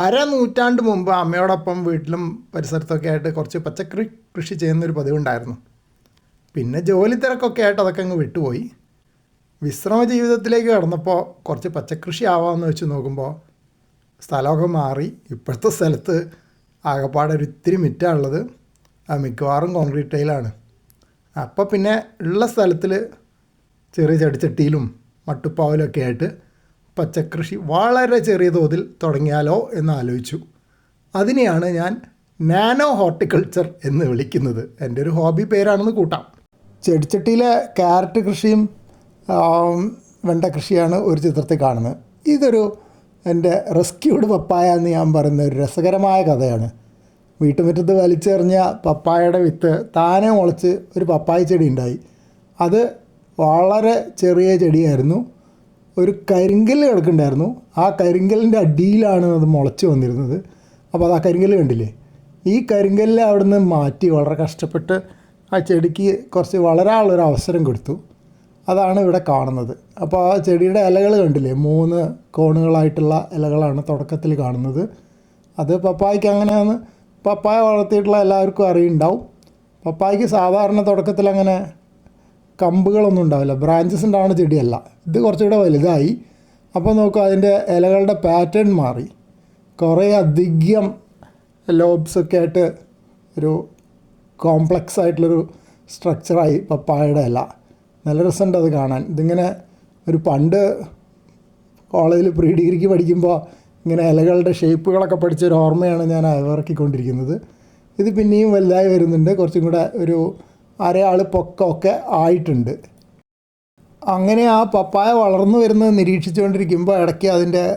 അര നൂറ്റാണ്ട് മുമ്പ് അമ്മയോടൊപ്പം വീട്ടിലും പരിസരത്തൊക്കെ ആയിട്ട് കുറച്ച് പച്ചക്കറി കൃഷി ചെയ്യുന്നൊരു പതിവുണ്ടായിരുന്നു. പിന്നെ ജോലി തിരക്കൊക്കെ ആയിട്ട് അതൊക്കെ അങ്ങ് വിട്ടുപോയി. വിശ്രമ ജീവിതത്തിലേക്ക് കടന്നപ്പോൾ കുറച്ച് പച്ചക്കൃഷി ആവാമെന്ന് വെച്ച് നോക്കുമ്പോൾ സ്ഥലമൊക്കെ മാറി. ഇപ്പോഴത്തെ സ്ഥലത്ത് ആകപ്പാടെ ഒരു ഇത്തിരി മിറ്റാണുള്ളത്. അത് മിക്കവാറും കോൺക്രീറ്റ് ടൈലാണ് അപ്പോൾ പിന്നെ ഉള്ള സ്ഥലത്തിൽ ചെറിയ ചെടിച്ചട്ടിയിലും മട്ടുപ്പാവിലൊക്കെ ആയിട്ട് പച്ചക്കൃഷി വളരെ ചെറിയ തോതിൽ തുടങ്ങിയാലോ എന്ന് ആലോചിച്ചു. അതിനെയാണ് ഞാൻ നാനോ ഹോർട്ടിക്കൾച്ചർ എന്ന് വിളിക്കുന്നത്. എന്റെ ഒരു ഹോബി പേരാണെന്ന് കൂട്ടാം. ചെടിച്ചട്ടിയിലെ ക്യാരറ്റ് കൃഷിയും വെണ്ട കൃഷിയാണ് ഒരു ചിത്രത്തിൽ കാണുന്നത്. ഇതൊരു എന്റെ റെസ്ക്യൂഡ് പപ്പായ എന്ന് ഞാൻ പറയുന്ന ഒരു രസകരമായ കഥയാണ്. വീട്ടുമുറ്റത്ത് വലിച്ചെറിഞ്ഞ പപ്പായയുടെ വിത്ത് താനെ മുളച്ച് ഒരു പപ്പായ ചെടി ഉണ്ടായി. അത് വളരെ ചെറിയ ചെടിയായിരുന്നു. ഒരു കരിങ്കല്ല് കിടക്കുന്നുണ്ടായിരുന്നു. ആ കരിങ്കല്ലിന്റെ അടിയിലാണ് അത് മുളച്ച് വന്നിരുന്നത്. അപ്പോൾ അത് ആ കരിങ്കല്ല് കണ്ടില്ലേ? ഈ കരിങ്കല്ല് അവിടുന്ന് മാറ്റി വളരെ കഷ്ടപ്പെട്ട് ആ ചെടിക്ക് കുറച്ച് വളരാനുള്ളൊരു അവസരം കൊടുത്തു. അതാണ് ഇവിടെ കാണുന്നത്. അപ്പോൾ ആ ചെടിയുടെ ഇലകൾ കണ്ടില്ലേ? മൂന്ന് കോണുകളായിട്ടുള്ള ഇലകളാണ് തുടക്കത്തിൽ കാണുന്നത്. അത് പപ്പായ്ക്ക് അങ്ങനെയാണ് പപ്പായ വളർത്തിയിട്ടുള്ള എല്ലാവർക്കും അറിയുണ്ടാവും. പപ്പായ്ക്ക് സാധാരണ തുടക്കത്തിൽ അങ്ങനെ കമ്പുകളൊന്നും ഉണ്ടാവില്ല. ബ്രാഞ്ചസ് ഉണ്ടാവുന്ന ചെടിയല്ല. ഇത് കുറച്ചുകൂടെ വലുതായി. അപ്പോൾ നോക്കൂ അതിന്റെ ഇലകളുടെ പാറ്റേൺ മാറി. കുറേ അധികം ലോബ്സൊക്കെ ആയിട്ട് ഒരു കോംപ്ലക്സ് ആയിട്ടുള്ളൊരു സ്ട്രക്ചറായി പപ്പായയുടെ ഇല. നല്ല രസമുണ്ട് അത് കാണാൻ. ഇതിങ്ങനെ ഒരു പണ്ട് കോളേജിൽ പ്രീ ഡിഗ്രിക്ക് പഠിക്കുമ്പോൾ ഇങ്ങനെ ഇലകളുടെ ഷേപ്പുകളൊക്കെ പഠിച്ചൊരു ഓർമ്മയാണ് ഞാൻ അയവിറക്കിക്കൊണ്ടിരിക്കുന്നത്. ഇത് പിന്നെയും വലുതായി വരുന്നുണ്ട്. കുറച്ചും കൂടെ ഒരു അരയാൾ പൊക്കമൊക്കെ ആയിട്ടുണ്ട്. അങ്ങനെ ആ പപ്പായ വളർന്നു വരുന്നത് നിരീക്ഷിച്ചുകൊണ്ടിരിക്കുമ്പോൾ ഇടയ്ക്ക് അതിന്റെ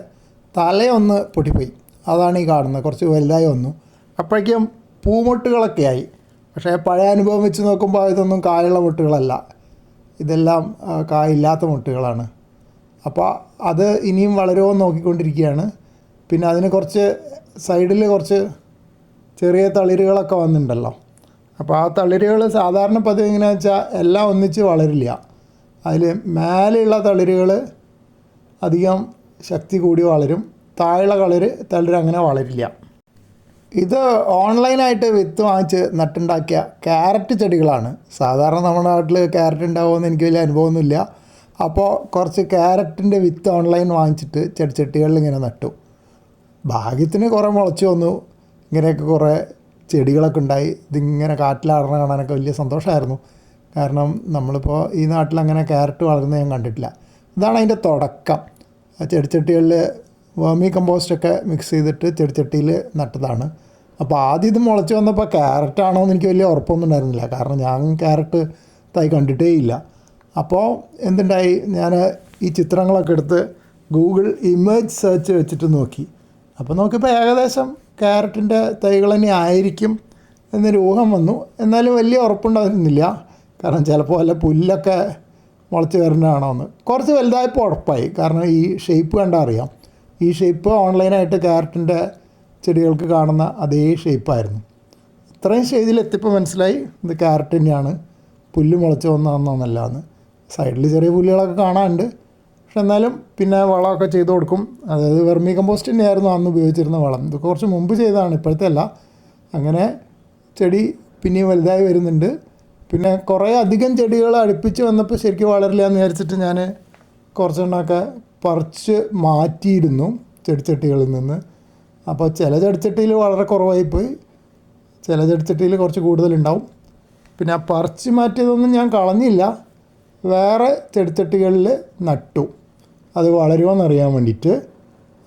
തലയൊന്ന് പൊട്ടിപ്പോയി. അതാണ് ഈ കാണുന്നത്. കുറച്ച് വലുതായി വന്നു. അപ്പോഴേക്കും പൂമൊട്ടുകളൊക്കെ ആയി. പക്ഷേ പഴയ അനുഭവം വെച്ച് നോക്കുമ്പോൾ ഇതൊന്നും കായുള്ള മുട്ടുകളല്ല. ഇതെല്ലാം കായില്ലാത്ത മുട്ടുകളാണ്. അപ്പോൾ അത് ഇനിയും വളരുമോ നോക്കിക്കൊണ്ടിരിക്കുകയാണ്. പിന്നെ അതിന് കുറച്ച് സൈഡിൽ കുറച്ച് ചെറിയ തളിരുകളൊക്കെ വന്നിട്ടുണ്ടല്ലോ. അപ്പോൾ ആ തളിരുകൾ സാധാരണ പതിവ് എങ്ങനെയാണെന്ന് വെച്ചാൽ എല്ലാം ഒന്നിച്ച് വളരില്ല. അതിൽ മേലെയുള്ള തളിരുകൾ അധികം ശക്തി കൂടി വളരും. താഴെയുള്ള കളര് തളിര് അങ്ങനെ വളരില്ല. ഇത് ഓൺലൈനായിട്ട് വിത്ത് വാങ്ങിച്ച് നട്ടുണ്ടാക്കിയ ക്യാരറ്റ് ചെടികളാണ്. സാധാരണ നമ്മുടെ നാട്ടിൽ ക്യാരറ്റ് ഉണ്ടാവുമെന്ന് എനിക്ക് വലിയ അനുഭവമൊന്നുമില്ല. അപ്പോൾ കുറച്ച് ക്യാരറ്റിന്റെ വിത്ത് ഓൺലൈൻ വാങ്ങിച്ചിട്ട് ചെടിച്ചട്ടികളിൽ ഇങ്ങനെ നട്ടു. ഭാഗ്യത്തിന് കുറേ മുളച്ച് വന്നു. ഇങ്ങനെയൊക്കെ കുറേ ചെടികളൊക്കെ ഉണ്ടായി. ഇതിങ്ങനെ കാറ്റിലാടണ കാണാനൊക്കെ വലിയ സന്തോഷമായിരുന്നു. കാരണം നമ്മളിപ്പോൾ ഈ നാട്ടിൽ അങ്ങനെ ക്യാരറ്റ് വളരുന്നത് ഞാൻ കണ്ടിട്ടില്ല. ഇതാണ് അതിന്റെ തുടക്കം. ചെടിച്ചട്ടികളിൽ വേമി കമ്പോസ്റ്റൊക്കെ മിക്സ് ചെയ്തിട്ട് ചെടിച്ചട്ടിയിൽ നട്ടതാണ്. അപ്പോൾ ആദ്യം ഇത് മുളച്ച് വന്നപ്പോൾ ക്യാരറ്റ് ആണോ എന്ന് എനിക്ക് വലിയ ഉറപ്പൊന്നും ഉണ്ടായിരുന്നില്ല. കാരണം ഞാൻ ക്യാരറ്റ് തൈ കണ്ടിട്ടേ ഇല്ല. അപ്പോൾ എന്തുണ്ടായി? ഞാൻ ഈ ചിത്രങ്ങളൊക്കെ എടുത്ത് ഗൂഗിൾ ഇമേജ് സെർച്ച് വെച്ചിട്ട് നോക്കി. അപ്പോൾ നോക്കിയപ്പോൾ ഏകദേശം ക്യാരറ്റിന്റെ തൈകൾ തന്നെ ആയിരിക്കും എന്നൊരു ഊഹം വന്നു. എന്നാലും വലിയ ഉറപ്പുണ്ടായിരുന്നില്ല കാരണം ചിലപ്പോൾ വല്ല പുല്ലൊക്കെ മുളച്ച് വരുന്നതാണോ എന്ന് കുറച്ച് വലുതായപ്പോൾ ഉറപ്പായി. കാരണം ഈ ഷേപ്പ് കണ്ടാൽ അറിയാം. ഈ ഷേപ്പ് ഓൺലൈനായിട്ട് ക്യാരറ്റിന്റെ ചെടികൾക്ക് കാണുന്ന അതേ ഷേപ്പായിരുന്നു ഇത്രയും ഷെയ്തിൽ എത്തിയപ്പോൾ മനസ്സിലായി ഇത് ക്യാരറ്റ് തന്നെയാണ്. പുല്ല് മുളച്ച് വന്നതെന്നല്ല എന്ന് സൈഡിൽ ചെറിയ പുല്ലുകളൊക്കെ കാണാനുണ്ട്. പക്ഷെ എന്നാലും പിന്നെ വളമൊക്കെ ചെയ്ത് കൊടുക്കും. അതായത് വെർമി കമ്പോസ്റ്റ് തന്നെയായിരുന്നു അന്ന് ഉപയോഗിച്ചിരുന്ന വളം. ഇത് കുറച്ച് മുമ്പ് ചെയ്തതാണ് ഇപ്പോഴത്തെ അല്ല. അങ്ങനെ ചെടി പിന്നെയും വലുതായി വരുന്നുണ്ട്. പിന്നെ കുറേ അധികം ചെടികൾ അടുപ്പിച്ച് വന്നപ്പോൾ ശരിക്കും വളരില്ല എന്ന് വിചാരിച്ചിട്ട് ഞാൻ കുറച്ചെണ്ണമൊക്കെ പറിച്ച് മാറ്റിയിരുന്നു ചെടിച്ചട്ടികളിൽ നിന്ന്. അപ്പോൾ ചില ചെടിച്ചട്ടിയിൽ വളരെ കുറവായിപ്പോയി. ചില ചെടിച്ചട്ടിയിൽ കുറച്ച് കൂടുതലുണ്ടാവും. പിന്നെ പറിച്ച് മാറ്റിയതൊന്നും ഞാൻ കളഞ്ഞില്ല. വേറെ ചെടിച്ചട്ടികളിൽ നട്ടു. അത് വളരുമോയെന്നറിയാൻ വേണ്ടിയിട്ട്.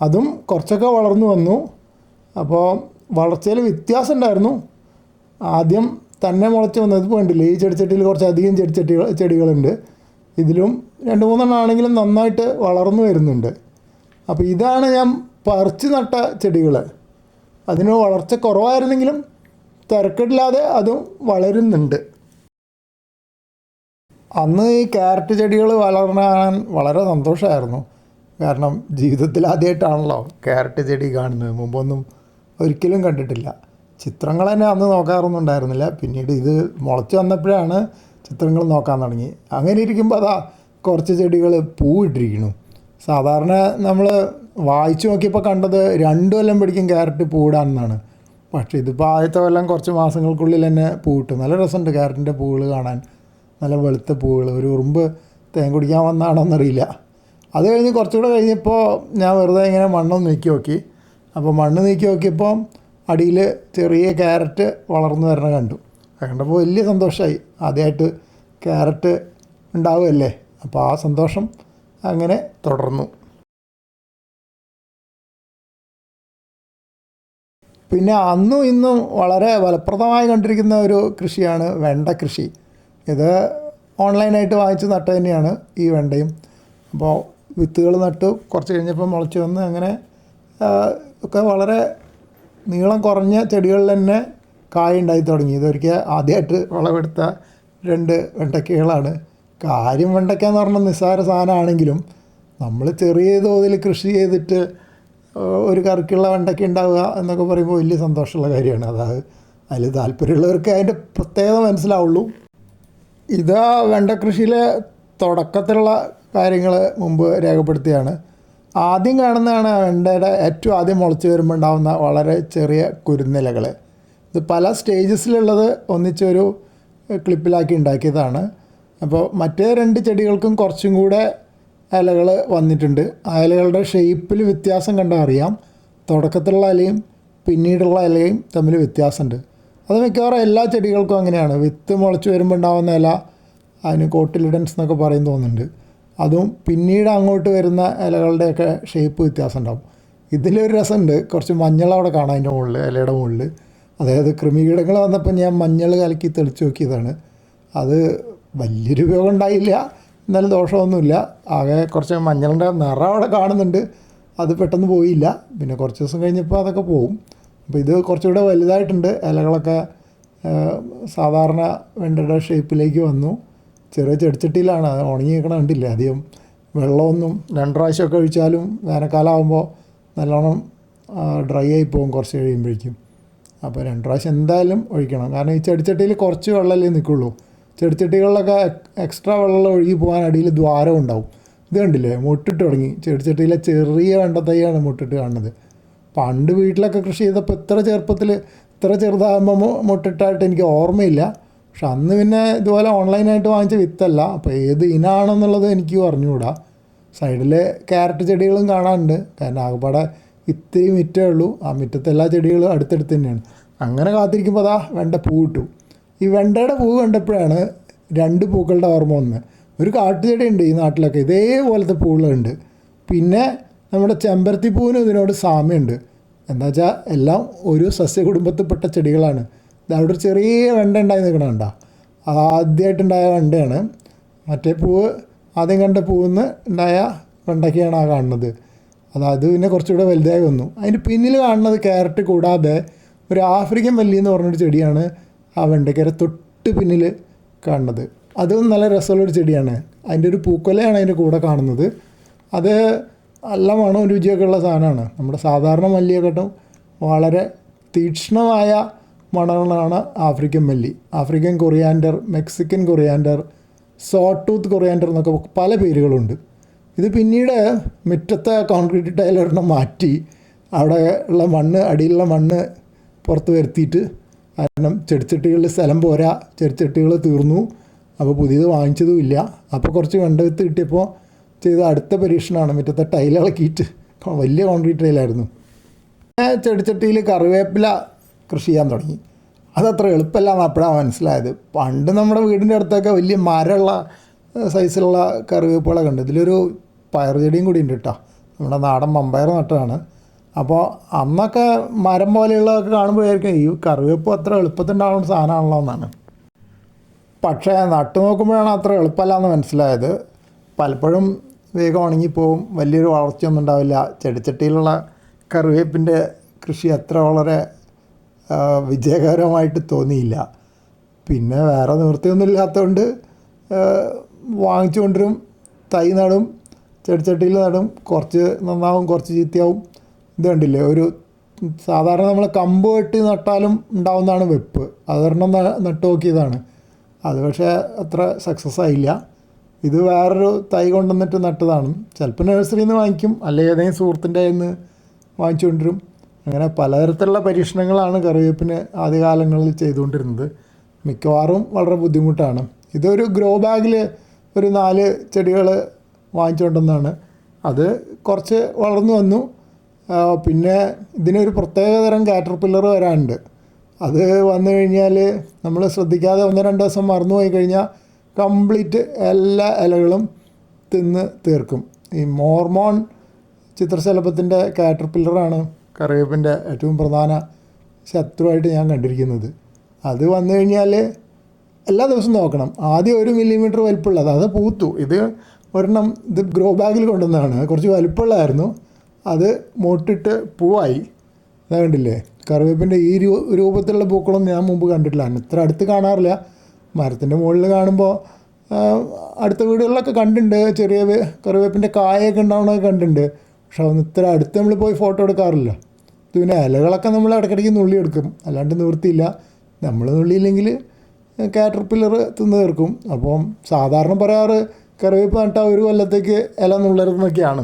അതും കുറച്ചൊക്കെ വളർന്നു വന്നു. അപ്പോൾ വളർച്ചയിൽ വ്യത്യാസം ഉണ്ടായിരുന്നു ആദ്യം തന്നെ മുളച്ച് വന്നത് വേണ്ടില്ല ഈ ചെടിച്ചട്ടിയിൽ കുറച്ച് അധികം ചെടിച്ചട്ടികൾ ചെടികളുണ്ട്. ഇതിലും രണ്ട് മൂന്നെണ്ണം ആണെങ്കിലും നന്നായിട്ട് വളർന്നു വരുന്നുണ്ട്. അപ്പോൾ ഇതാണ് ഞാൻ പറിച്ച് നട്ട ചെടികൾ അതിന് വളർച്ച കുറവായിരുന്നെങ്കിലും തിരക്കിടില്ലാതെ അതും വളരുന്നുണ്ട്. അന്ന് ഈ ക്യാരറ്റ് ചെടികൾ വളർന്നാൻ വളരെ സന്തോഷമായിരുന്നു കാരണം ജീവിതത്തിൽ ആദ്യമായിട്ടാണല്ലോ ക്യാരറ്റ് ചെടി കാണുന്നത്. മുമ്പൊന്നും ഒരിക്കലും കണ്ടിട്ടില്ല. ചിത്രങ്ങൾ തന്നെ അന്ന് നോക്കാറൊന്നും ഉണ്ടായിരുന്നില്ല. പിന്നീട് ഇത് മുളച്ച് വന്നപ്പോഴാണ് ചിത്രങ്ങൾ നോക്കാൻ തുടങ്ങി. അങ്ങനെ ഇരിക്കുമ്പോൾ അതാ കുറച്ച് ചെടികൾ പൂവിട്ടിരിക്കുന്നു സാധാരണ നമ്മൾ വായിച്ചു നോക്കിയപ്പോൾ കണ്ടത് രണ്ടു കൊല്ലം പിടിക്കും ക്യാരറ്റ് പൂടാനെന്നാണ് പക്ഷേ ഇതിപ്പോൾ ആദ്യത്തെ കൊല്ലം കുറച്ച് മാസങ്ങൾക്കുള്ളിൽ തന്നെ പൂവിട്ടു നല്ല രസമുണ്ട് ക്യാരറ്റിന്റെ പൂവുകൾ കാണാൻ. നല്ല വെളുത്ത പൂവുകൾ ഒരു ഉറുമ്പ് തേൻ കുടിക്കാൻ വന്നാണോന്നറിയില്ല. അത് കഴിഞ്ഞ് കുറച്ചുകൂടെ കഴിഞ്ഞപ്പോൾ ഞാൻ വെറുതെ ഇങ്ങനെ മണ്ണൊന്ന് നീക്കി നോക്കി. അപ്പോൾ മണ്ണ് നീക്കി നോക്കിയപ്പോൾ അടിയിൽ ചെറിയ ക്യാരറ്റ് വളർന്നു വരണ കണ്ടു. കണ്ടപ്പോൾ വലിയ സന്തോഷമായി ആദ്യമായിട്ട് ക്യാരറ്റ് ഉണ്ടാവുമല്ലേ അപ്പോൾ ആ സന്തോഷം അങ്ങനെ തുടർന്നു. പിന്നെ അന്നും ഇന്നും വളരെ ഫലപ്രദമായി കണ്ടിരിക്കുന്ന ഒരു കൃഷിയാണ് വെണ്ട കൃഷി. ഇത് ഓൺലൈനായിട്ട് വാങ്ങിച്ച് നട്ട തന്നെയാണ് ഈ വെണ്ടയും. അപ്പോൾ വിത്തുകൾ നട്ടു കുറച്ച് കഴിഞ്ഞപ്പോൾ മുളച്ച് വന്ന് അങ്ങനെ ഒക്കെ വളരെ നീളം കുറഞ്ഞ ചെടികളിൽ തന്നെ കായ ഉണ്ടായി തുടങ്ങി. ഇതൊരിക്കൽ ആദ്യമായിട്ട് വിളവെടുത്ത രണ്ട് വെണ്ടയ്ക്കകളാണ് കാര്യം വെണ്ടയ്ക്ക എന്ന് പറഞ്ഞാൽ നിസ്സാര സാധനമാണെങ്കിലും നമ്മൾ ചെറിയ തോതിൽ കൃഷി ചെയ്തിട്ട് ഒരു കറിക്കുള്ള വെണ്ടയ്ക്ക ഉണ്ടാവുക എന്നൊക്കെ പറയുമ്പോൾ വലിയ സന്തോഷമുള്ള കാര്യമാണ്. അതായത് അതിൽ താല്പര്യമുള്ളവർക്ക് അതിന്റെ പ്രത്യേകത മനസ്സിലാവുള്ളൂ. ഇത് വെണ്ട കൃഷിയിലെ തുടക്കത്തിലുള്ള കാര്യങ്ങൾ മുമ്പ് രേഖപ്പെടുത്തിയാണ്. ആദ്യം കാണുന്നതാണ് വെണ്ടയുടെ ഏറ്റവും ആദ്യം മുളച്ച് വരുമ്പോൾ ഉണ്ടാകുന്ന വളരെ ചെറിയ കുരുന്നിലകൾ ഇത് പല സ്റ്റേജസിലുള്ളത് ഒന്നിച്ചൊരു ക്ലിപ്പിലാക്കി ഉണ്ടാക്കിയതാണ്. അപ്പോൾ മറ്റേ രണ്ട് ചെടികൾക്കും കുറച്ചും കൂടെ ഇലകൾ വന്നിട്ടുണ്ട്. ആ ഇലകളുടെ ഷേപ്പിൽ വ്യത്യാസം കണ്ടാൽ അറിയാം. തുടക്കത്തിലുള്ള ഇലയും പിന്നീടുള്ള ഇലയും തമ്മിൽ വ്യത്യാസമുണ്ട്. അത് മിക്കവാറും എല്ലാ ചെടികൾക്കും അങ്ങനെയാണ്. വിത്ത് മുളച്ച് വരുമ്പോൾ ഉണ്ടാകുന്ന ഇല അതിന് കോട്ടിലിഡൻസ് എന്നൊക്കെ പറയും തോന്നുന്നുണ്ട്. അതും പിന്നീട് അങ്ങോട്ട് വരുന്ന ഇലകളുടെയൊക്കെ ഷേപ്പ് വ്യത്യാസം ഉണ്ടാവും ഇതിലൊരു രസമുണ്ട്. കുറച്ച് മഞ്ഞൾ അവിടെ കാണാം അതിന്റെ മുകളിൽ ഇലയുടെ മുകളിൽ. അതായത് കൃമികീടങ്ങൾ വന്നപ്പോൾ ഞാൻ മഞ്ഞൾ കലക്കി തെളിച്ച് നോക്കിയതാണ്. അത് വലിയൊരു ഉപയോഗം ഉണ്ടായില്ല. എന്നാലും ദോഷമൊന്നുമില്ല. ആകെ കുറച്ച് മഞ്ഞളിന്റെ നിറം അവിടെ കാണുന്നുണ്ട്. അത് പെട്ടെന്ന് പോയില്ല. പിന്നെ കുറച്ച് ദിവസം കഴിഞ്ഞപ്പോൾ അതൊക്കെ പോവും. അപ്പോൾ ഇത് കുറച്ചുകൂടെ വലുതായിട്ടുണ്ട്. ഇലകളൊക്കെ സാധാരണ വെണ്ടയുടെ ഷേപ്പിലേക്ക് വന്നു. ചെറിയ ചെടിച്ചട്ടിയിലാണ്. ഉണങ്ങി നിൽക്കണ കണ്ടില്ല? അധികം വെള്ളമൊന്നും രണ്ട് പ്രാവശ്യമൊക്കെ ഒഴിച്ചാലും വേനൽക്കാലമാകുമ്പോൾ നല്ലോണം ഡ്രൈ ആയി പോകും കുറച്ച് കഴിയുമ്പോഴേക്കും. അപ്പോൾ രണ്ട് പ്രാവശ്യം എന്തായാലും ഒഴിക്കണം. കാരണം ഈ ചെടിച്ചട്ടിയിൽ കുറച്ച് വെള്ളമല്ലേ നിൽക്കുള്ളൂ. ചെടിച്ചട്ടികളിലൊക്കെ എക്സ്ട്രാ വെള്ളം ഒഴുകി പോകാൻ അടിയിൽ ദ്വാരം ഉണ്ടാവും ഇത് കണ്ടില്ലേ? മുട്ടിട്ട് തുടങ്ങി. ചെടിച്ചട്ടിയിലെ ചെറിയ വെണ്ടത്തൈയാണ് മുട്ടിട്ട് കാണുന്നത്. പണ്ട് വീട്ടിലൊക്കെ കൃഷി ചെയ്തപ്പോൾ ഇത്ര ചെറുപ്പത്തിൽ ഇത്ര ചെറുതാകുമ്പോൾ മുട്ടിട്ടായിട്ട് എനിക്ക് ഓർമ്മയില്ല. പക്ഷെ അന്ന് പിന്നെ ഇതുപോലെ ഓൺലൈനായിട്ട് വാങ്ങിച്ച വിത്തല്ല. അപ്പോൾ ഏത് ഇനാണെന്നുള്ളത് എനിക്ക് പറഞ്ഞുകൂടാ സൈഡിൽ ക്യാരറ്റ് ചെടികളും കാണാനുണ്ട്. കാരണം ആകപ്പാടെ ഇത്തിരി മിറ്റേ ഉള്ളൂ. ആ മിറ്റത്തെ എല്ലാ ചെടികളും അടുത്തടുത്ത് തന്നെയാണ്. അങ്ങനെ കാത്തിരിക്കുമ്പോൾ അതാ വെണ്ട പൂ കിട്ടും ഈ വെണ്ടയുടെ പൂ കണ്ടപ്പോഴാണ് രണ്ട് പൂക്കളുടെ ഓർമ്മ വന്നത് ഒരു കാട്ടുചെടി ഉണ്ട് ഈ നാട്ടിലൊക്കെ. ഇതേപോലത്തെ പൂകളുണ്ട് പിന്നെ നമ്മുടെ ചെമ്പരത്തി പൂവിന് ഇതിനോട് സാമ്യമുണ്ട്. എന്താ വെച്ചാൽ എല്ലാം ഒരു സസ്യകുടുംബത്തിൽപ്പെട്ട ചെടികളാണ്. അവിടെ ഒരു ചെറിയ വെണ്ട ഉണ്ടായി നിൽക്കണുണ്ട ആദ്യമായിട്ടുണ്ടായ വെണ്ടയാണ്. മറ്റേ പൂവ് ആദ്യം കണ്ട പൂവിന്ന് ഉണ്ടായ വെണ്ടയ്ക്കാണ് ആ കാണുന്നത്. അത് പിന്നെ കുറച്ചുകൂടെ വലുതായി വന്നു. അതിന് പിന്നിൽ കാണുന്നത് ക്യാരറ്റ് കൂടാതെ ഒരു ആഫ്രിക്കൻ വല്ലി എന്ന് പറഞ്ഞൊരു ചെടിയാണ് ആ വെണ്ടയ്ക്കര തൊട്ട് പിന്നിൽ കാണുന്നത്. അതും നല്ല രസമുള്ളൊരു ചെടിയാണ്. അതിന്റെ ഒരു പൂക്കൊലയാണ് അതിന്റെ കൂടെ കാണുന്നത്. അത് നല്ല മണവും രുചിയൊക്കെ ഉള്ള സാധനമാണ്. നമ്മുടെ സാധാരണ മല്ലിയെക്കാട്ടും വളരെ തീക്ഷ്ണമായ മണങ്ങളാണ് ആഫ്രിക്കൻ മല്ലി. African coriander Mexican coriander sawtooth coriander എന്നൊക്കെ പല പേരുകളുണ്ട്. ഇത് പിന്നീട് മുറ്റത്തെ കോൺക്രീറ്റ് ടൈലറിനെ മാറ്റി അവിടെ ഉള്ള മണ്ണ് അടിയിലുള്ള മണ്ണ് പുറത്ത് വരുത്തിയിട്ട് കാരണം ചെടിച്ചട്ടികളിൽ സ്ഥലം പോരാ ചെടിച്ചട്ടികൾ തീർന്നു അപ്പോൾ പുതിയത് വാങ്ങിച്ചതുമില്ല. അപ്പോൾ കുറച്ച് വെണ്ട വിത്ത് കിട്ടിയപ്പോൾ ചെയ്ത അടുത്ത പരീക്ഷണമാണ് മുറ്റത്തെ ടൈൽ ഇളക്കിയിട്ട്. വലിയ കോൺക്രീറ്റ് ടൈലായിരുന്നു ഞാൻ ചെടിച്ചട്ടിയിൽ കറിവേപ്പില കൃഷി ചെയ്യാൻ തുടങ്ങി. അതത്ര എളുപ്പമല്ല അപ്പോഴാണ് മനസ്സിലായത്. പണ്ട് നമ്മുടെ വീടിന്റെ അടുത്തൊക്കെ വലിയ മരമുള്ള സൈസിലുള്ള കറിവേപ്പുകളൊക്കെ ഉണ്ട്. ഇതിലൊരു പയർ ചെടിയും കൂടി ഉണ്ട് കേട്ടോ. നമ്മുടെ നാടൻ മമ്പയർ നട്ടതാണ്. അപ്പോൾ അന്നൊക്കെ മരം പോലെയുള്ളതൊക്കെ കാണുമ്പോഴായിരിക്കും ഈ കറിവേപ്പ് അത്ര എളുപ്പത്തിണ്ടാവുന്ന സാധനമാണല്ലോ എന്നാണ്. പക്ഷേ നട്ടു നോക്കുമ്പോഴാണ് അത്ര എളുപ്പമല്ല എന്ന് മനസ്സിലായത്. പലപ്പോഴും വേഗം ഉണങ്ങിപ്പോവും. വലിയൊരു വളർച്ചയൊന്നും ഉണ്ടാവില്ല. ചെടിച്ചട്ടിയിലുള്ള കറിവേപ്പിന്റെ കൃഷി അത്ര വളരെ വിജയകരമായിട്ട് തോന്നിയില്ല. പിന്നെ വേറെ നിവൃത്തിയൊന്നും ഇല്ലാത്തതുകൊണ്ട് വാങ്ങിച്ചു കൊണ്ടുവരും തൈ നടും ചെടിച്ചട്ടിയിൽ നടും. കുറച്ച് നന്നാവും കുറച്ച് ചീത്തയാവും. ഇത് കണ്ടില്ലേ? ഒരു സാധാരണ നമ്മൾ കമ്പ് വെട്ടി നട്ടാലും ഉണ്ടാവുന്നതാണ് വെപ്പ്. അതൊരെണ്ണം നട്ട് നോക്കിയതാണ് അത് പക്ഷേ അത്ര സക്സസ് ആയില്ല. ഇത് വേറൊരു തൈ കൊണ്ടുവന്നിട്ട് നട്ടതാണ്. ചിലപ്പോൾ നഴ്സറിയിൽ നിന്ന് വാങ്ങിക്കും. അല്ലെങ്കിൽ ഏതെങ്കിലും സുഹൃത്തിന്റെ കയ്യിൽ നിന്ന് അങ്ങനെ പലതരത്തിലുള്ള പരീക്ഷണങ്ങളാണ് കറിവേപ്പിന് ആദ്യകാലങ്ങളിൽ ചെയ്തുകൊണ്ടിരുന്നത്. മിക്കവാറും വളരെ ബുദ്ധിമുട്ടാണ്. ഇതൊരു ഗ്രോ ബാഗിൽ ഒരു നാല് ചെടികൾ വാങ്ങിച്ചുകൊണ്ടെന്നാണ്. അത് കുറച്ച് വളർന്നു വന്നു. പിന്നെ ഇതിനൊരു പ്രത്യേകതരം കാറ്റർപില്ലർ വരാനുണ്ട്. അത് വന്നു കഴിഞ്ഞാൽ നമ്മൾ ശ്രദ്ധിക്കാതെ ഒന്ന് രണ്ട് ദിവസം മറന്നു പോയി കഴിഞ്ഞാൽ കംപ്ലീറ്റ് എല്ലാ ഇലകളും തിന്ന് തീർക്കും. ഈ മോർമോൺ ചിത്രശലഭത്തിന്റെ കാറ്റർപില്ലറാണ് കറിവേപ്പിന്റെ ഏറ്റവും പ്രധാന ശത്രുവായിട്ട് ഞാൻ കണ്ടിരിക്കുന്നത്. അത് വന്നു കഴിഞ്ഞാൽ എല്ലാ ദിവസവും നോക്കണം. ആദ്യം ഒരു മില്ലിമീറ്റർ വലിപ്പമുള്ളത് അത് പൂത്തു. ഇത് ഒരെണ്ണം ഇത് ഗ്രോ ബാഗിൽ കൊണ്ടുവന്നതാണ്. കുറച്ച് വലിപ്പമുള്ളതായിരുന്നു അത് മൊട്ടിട്ട് പൂവായി. അതാ കണ്ടില്ലേ? കറിവേപ്പിന്റെ ഈ രൂപത്തിലുള്ള പൂക്കളൊന്നും ഞാൻ മുമ്പ് കണ്ടിട്ടില്ല. ഇത്ര അടുത്ത് കാണാറില്ല. മരത്തിന്റെ മുകളിൽ കാണുമ്പോൾ അടുത്ത വീടുകളിലൊക്കെ കണ്ടിട്ടുണ്ട്. ചെറിയ കറിവേപ്പിന്റെ കായൊക്കെ ഉണ്ടാവണമൊക്കെ കണ്ടിട്ടുണ്ട്. പക്ഷെ അതൊന്നും ഇത്ര അടുത്ത് നമ്മൾ പോയി ഫോട്ടോ എടുക്കാറില്ല. പിന്നെ ഇലകളൊക്കെ നമ്മൾ ഇടയ്ക്കിടയ്ക്ക് നുള്ളി എടുക്കും. അല്ലാണ്ട് നിവൃത്തിയില്ല. നമ്മൾ നുള്ളിയില്ലെങ്കിൽ കാറ്റർപില്ലർ തിന്ന് തീർക്കും. അപ്പം സാധാരണ പറയാറ് കറിവേപ്പ് നട്ടാൽ ഒരു കൊല്ലത്തേക്ക് ഇല നുള്ളരുതെന്നൊക്കെയാണ്.